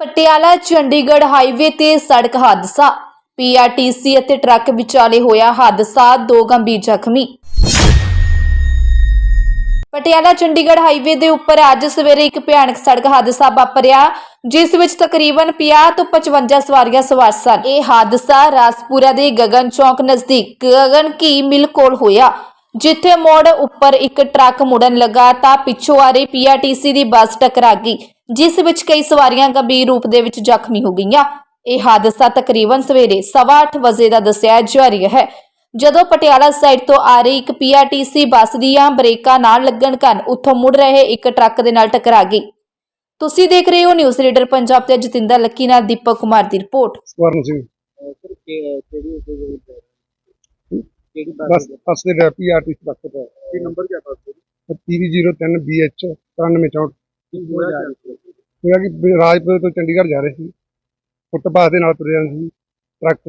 Patiala, Chandigarh highway ਤੇ ਸੜਕ ਹਾਦਸਾ। ਪੀਆਰਟੀਸੀ ਅਤੇ ਟਰੱਕ ਵਿਚਾਲੇ ਹੋਇਆ ਹਾਦਸਾ, ਦੋ ਗੰਭੀਰ ਜ਼ਖਮੀ। ਪਟਿਆਲਾ, ਚੰਡੀਗੜ੍ਹ ਹਾਈਵੇ ਦੇ ਉੱਪਰ ਅੱਜ ਸਵੇਰੇ ਇੱਕ ਭਿਆਨਕ ਸੜਕ ਹਾਦਸਾ ਵਾਪਰਿਆ, ਜਿਸ ਵਿੱਚ ਤਕਰੀਬਨ 50 ਤੋਂ 55 ਸਵਾਰੀਆਂ ਸਵਾਰ ਸਨ। ਇਹ ਹਾਦਸਾ ਰਾਸਪੁਰਾ ਦੇ ਗਗਨ ਚੌਕ ਨਜ਼ਦੀਕ, ਗਗਨ ਕੀ ਮਿਲ ਕੋਲ ਹੋਇਆ। ਜਿੱਥੇ ਮੋੜ ਉੱਪਰ ਇੱਕ ਟਰੱਕ ਮੁੜਨ ਲੱਗਾ ਤਾਂ ਪਿੱਛੋਂ ਆ ਰਹੀ ਪੀਆਰਟੀਸੀ ਦੀ ਬੱਸ ਟਕਰਾ ਗਈ ਜਿਸ ਵਿੱਚ ਕਈ ਸਵਾਰੀਆਂ ਗੰਭੀਰ ਰੂਪ ਦੇ ਵਿੱਚ ਜ਼ਖਮੀ ਹੋ ਗਈਆਂ। ਇਹ ਹਾਦਸਾ ਤਕਰੀਬਨ ਸਵੇਰੇ 8:30 ਵਜੇ ਦਾ ਦੱਸਿਆ ਜਾ ਰਿਹਾ ਹੈ। ਜਦੋਂ ਪਟਿਆਲਾ ਸਾਈਡ ਤੋਂ ਆ ਰਹੀ ਇੱਕ ਪੀਆਰਟੀਸੀ ਬੱਸ ਦੀਆਂ ਬ੍ਰੇਕਾਂ ਨਾਲ ਲੱਗਣ ਕਾਰਨ ਉੱਥੋਂ ਮੁੜ ਰਹੇ ਇੱਕ ਟਰੱਕ ਦੇ ਨਾਲ ਟਕਰਾ ਗਈ। ਤੁਸੀਂ ਦੇਖ ਰਹੇ ਹੋ ਨਿਊਜ਼ ਰੀਡਰ ਪੰਜਾਬ ਤੇ ਜਤਿੰਦਰ ਲੱਕੀ ਨਾਲ ਦੀਪਕ ਕੁਮਾਰ ਦੀ ਰਿਪੋਰਟ। ਸਵਰਨ ਸਿੰਘ। ਕਿਹੜੀ ਬੱਸ ਦੇ ਡਰਾਈਵਰ ਆਰਟਿਸਟ ਬੱਸ ਦਾ ਕੀ ਨੰਬਰ ਕਿਆ ਬੱਸ ਦਾ 3003 BH 9364 ਕੀ ਹੋਇਆ ਕਿ ਰਾਜਪੁਰ ਤੋਂ ਚੰਡੀਗੜ੍ਹ ਜਾ ਰਹੇ ਸੀ। ਫੁੱਟਪਾਥ ਦੇ ਨਾਲ ਤੁਰੇ ਜਾਂਦੇ ਸੀ। ਟਰੱਕ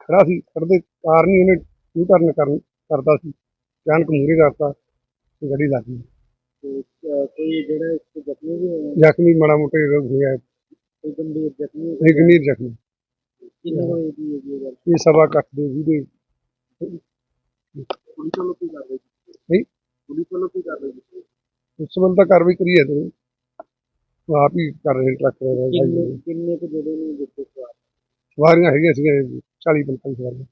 ਖੜਾ ਸੀ। ਖੜਦੇ ਕਾਰ ਨਹੀਂ ਉਹਨੇ ਟਰਨ ਕਰਨ ਕਰਦਾ ਸੀ। ਅਚਾਨਕ ਮੂਹਰੇ ਕਰਤਾ ਤੇ ਗੱਡੀ ਲੱਗ ਗਈ। ਤੇ ਕੋਈ ਜਿਹੜਾ ਜ਼ਖਮੀ ਵੀ ਹੋਇਆ? ਜ਼ਖਮੀ ਮਾੜਾ ਮੋਟੇ ਹੋਇਆ। ਕੋਈ ਗੰਭੀਰ ਜ਼ਖਮੀ ਗੰਭੀਰ ਜ਼ਖਮੀ। ਕਿੰਨੇ ਹੋਏ ਦੀ ਇਹ ਸਵਾ ਕੱਟ ਦੇ ਜਿਹਦੇ ਪੁਲਿਸ ਵੱਲੋਂ ਕੀ ਕਰ ਰਹੀ ਨਹੀਂ। ਪੁਲਿਸ ਵੱਲੋਂ ਕੀ ਕਰ ਰਹੀ ਹੈ ਉਸ ਸੰਬੰਧ ਤਾਂ ਕਾਰਵਾਈ ਕਰੀ ਹੈ ਤੇ ਉਹ ਆਪ ਹੀ ਕਰ ਰਹੇ ਟਰੱਕ ਕਿੰਨੇ ਡਰਾਈਵਰ ਕਿੰਨੇ ਕੁ ਜਿਹੜੇ ਨੇ ਦਿੱਤੇ ਸਵਾਰ? ਸਵਾਰੀਆਂ ਹੈਗੀਆਂ ਸੀਗੀਆਂ 40 45 ਸਵਾਰੀਆਂ।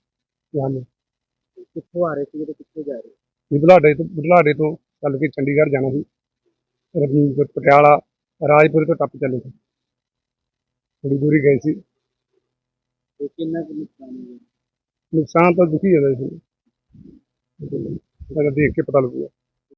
ਜਾਨ ਕਿੱਥੋਂ ਆ ਰਹੇ ਸੀ ਤੇ ਕਿੱਥੇ ਜਾ ਰਹੇ? ਬੁਢਲਾਡੇ ਤੋਂ ਬੁਢਲਾਡੇ ਤੋਂ ਚੱਲ ਕੇ ਚੰਡੀਗੜ੍ਹ ਜਾਣਾ ਸੀ। ਰਵਨੀਤ ਪਟਿਆਲਾ ਰਾਜਪੁਰ ਤੋਂ ਟੱਪ ਚੱਲੇ ਸੀ। ਥੋੜੀ ਦੂਰੀ ਗਏ ਸੀ। ਤੇ ਕਿੰਨਾ ਕੁ ਨੁਕਸਾਨ ਹੋਇਆ? ਨੁਕਸਾਨ ਤਾਂ ਦੁਖੀ ਜਾਂਦਾ ਸੀ। ਪਰ ਦੇਖ ਕੇ ਪਤਾ ਲੱਗੂਗਾ।